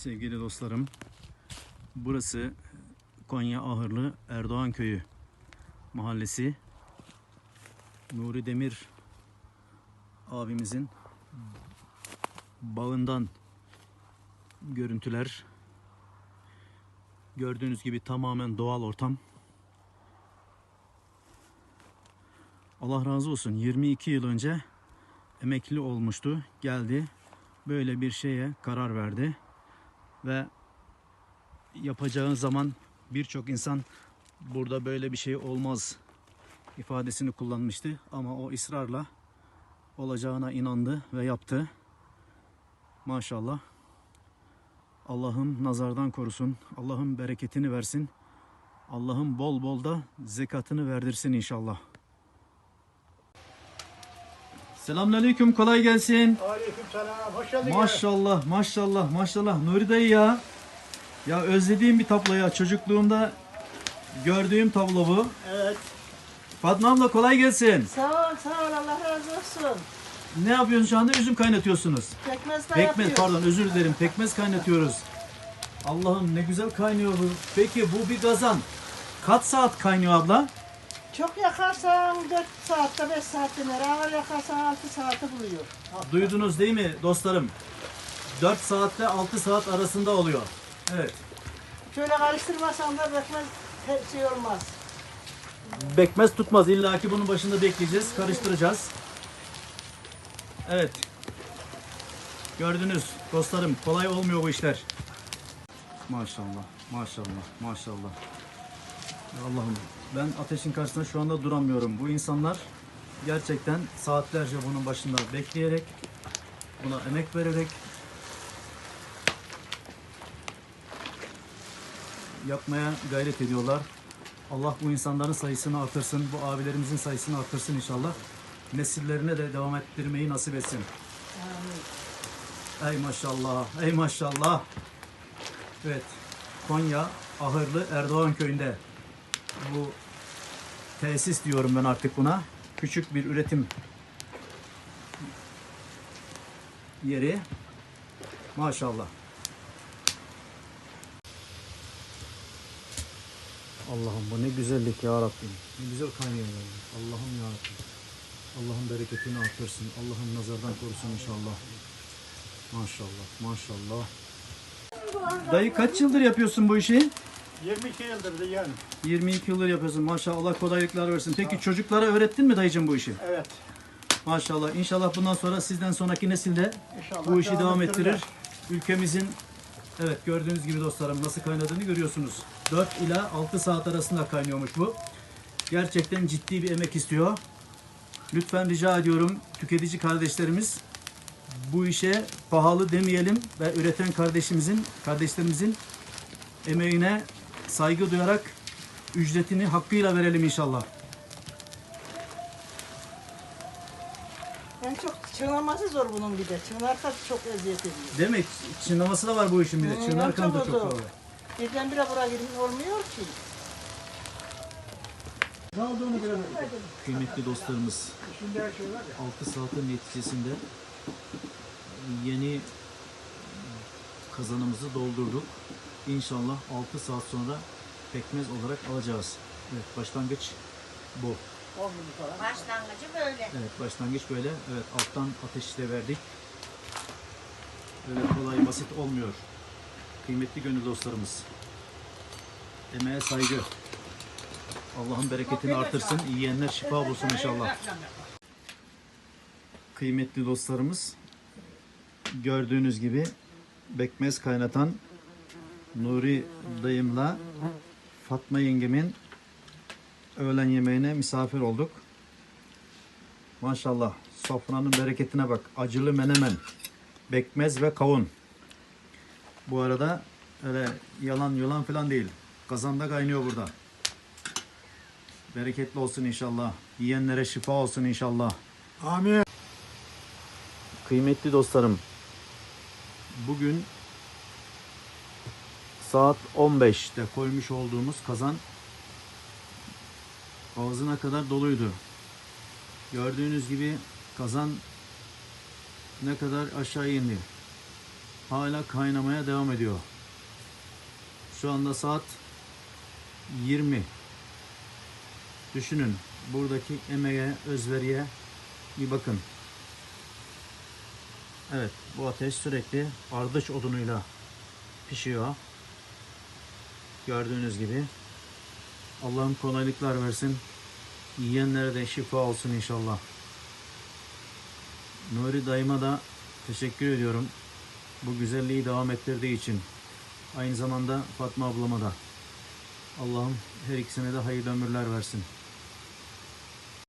Sevgili dostlarım, burası Konya Ahırlı Erdoğan Köyü mahallesi. Nuri Demir abimizin bağından görüntüler. Gördüğünüz gibi tamamen doğal ortam. Allah razı olsun 22 yıl önce emekli olmuştu. Geldi böyle bir şeye karar verdi ve yapacağı zaman birçok insan burada böyle bir şey olmaz ifadesini kullanmıştı ama o ısrarla olacağına inandı ve yaptı. Maşallah. Allah'ım nazardan korusun. Allah'ım bereketini versin. Allah'ım bol bol da zekatını verdirsin inşallah. Selamünaleyküm. Kolay gelsin. Aleyküm selam. Hoş geldin. Maşallah, maşallah, maşallah. Nuri dayı ya. Ya özlediğim bir tablo ya. Çocukluğumda gördüğüm tablo bu. Evet. Fatma abla kolay gelsin. Sağ ol, sağ ol. Allah razı olsun. Ne yapıyorsunuz şu anda? Üzüm kaynatıyorsunuz. Pekmez de Pekmez yapıyoruz. pardon özür dilerim. Pekmez kaynatıyoruz. Allah'ım ne güzel kaynıyor bu. Peki bu bir gazan. Kaç saat kaynıyor abla? Çok yakarsan 4 saatte 5 saatte iner. Ağır yakarsan 6 saati buluyor. Duydunuz değil mi dostlarım? 4 saatte 6 saat arasında oluyor. Evet. Şöyle karıştırmasan da pekmez he- şey olmaz. Bekmez tutmaz. İlla ki bunun başında bekleyeceğiz. Karıştıracağız. Evet. Gördünüz dostlarım. Kolay olmuyor bu işler. Maşallah. Maşallah. Maşallah. Ya Allah'ım ben ateşin karşısında şu anda duramıyorum. Bu insanlar gerçekten saatlerce bunun başında bekleyerek buna emek vererek yapmaya gayret ediyorlar. Allah bu insanların sayısını artırsın, bu abilerimizin sayısını artırsın inşallah. Nesillerine de devam ettirmeyi nasip etsin. Ey maşallah, ey maşallah. Evet, Konya Ahırlı Erdoğan köyünde bu tesis diyorum ben artık buna. Küçük bir üretim yeri. Maşallah. Allah'ım bu ne güzellik ya Rabbim. Ne güzel kaynıyor. Allah'ım ya Rabbim. Allah'ın bereketini artırsın. Allah'ın nazardan korusun inşallah. Maşallah, maşallah. Dayı kaç yıldır yapıyorsun bu işi? 22 yıldır da yani. 22 yıldır yapıyorsun. Maşallah Allah kolaylıklar versin. Peki çocuklara öğrettin mi dayıcım bu işi? Evet. Maşallah. İnşallah bundan sonra sizden sonraki nesilde İnşallah bu işi devam ettirirler. ettirir. Ülkemizin evet gördüğünüz gibi dostlarım nasıl kaynadığını görüyorsunuz. 4 ila 6 saat arasında kaynıyormuş bu. Gerçekten ciddi bir emek istiyor. Lütfen rica ediyorum tüketici kardeşlerimiz bu işe pahalı demeyelim ve üreten kardeşimizin, kardeşlerimizin emeğine saygı duyarak ücretini hakkıyla verelim inşallah. En çok çığlaması zor bunun bir de. Çığlarsa çok eziyet ediyor. Demek çınlaması da var bu işin bir de. Hmm, Çınarken de çok zor. var. Birdenbire buraya girmiş olmuyor ki. Ne olduğunu bilemedim. Kıymetli dostlarımız Şimdi her şey var ya. 6 saatin neticesinde yeni kazanımızı doldurduk. İnşallah 6 saat sonra pekmez olarak alacağız. Evet başlangıç bu. 10 gün falan. Başlangıcı böyle. Evet başlangıç böyle. Evet alttan ateşle verdik. Öyle kolay basit olmuyor. Kıymetli gönül dostlarımız. Emeğe saygı. Allah'ın bereketini artırsın. Yiyenler şifa bulsun inşallah. Kıymetli dostlarımız gördüğünüz gibi bekmez kaynatan Nuri dayımla Fatma yengemin öğlen yemeğine misafir olduk. Maşallah sofranın bereketine bak. Acılı menemen, bekmez ve kavun. Bu arada öyle yalan yulan falan değil. Kazanda kaynıyor burada. Bereketli olsun inşallah. Yiyenlere şifa olsun inşallah. Amin. Kıymetli dostlarım, bugün saat 15'te koymuş olduğumuz kazan ağzına kadar doluydu. Gördüğünüz gibi kazan ne kadar aşağı indi. hala kaynamaya devam ediyor. Şu anda saat 20. Düşünün buradaki emeğe, özveriye bir bakın. Evet bu ateş sürekli ardıç odunuyla pişiyor. Gördüğünüz gibi. Allah'ım kolaylıklar versin. Yiyenlere de şifa olsun inşallah. Nuri dayıma da teşekkür ediyorum. Bu güzelliği devam ettirdiği için. Aynı zamanda Fatma ablama da. Allah'ım her ikisine de hayırlı ömürler versin.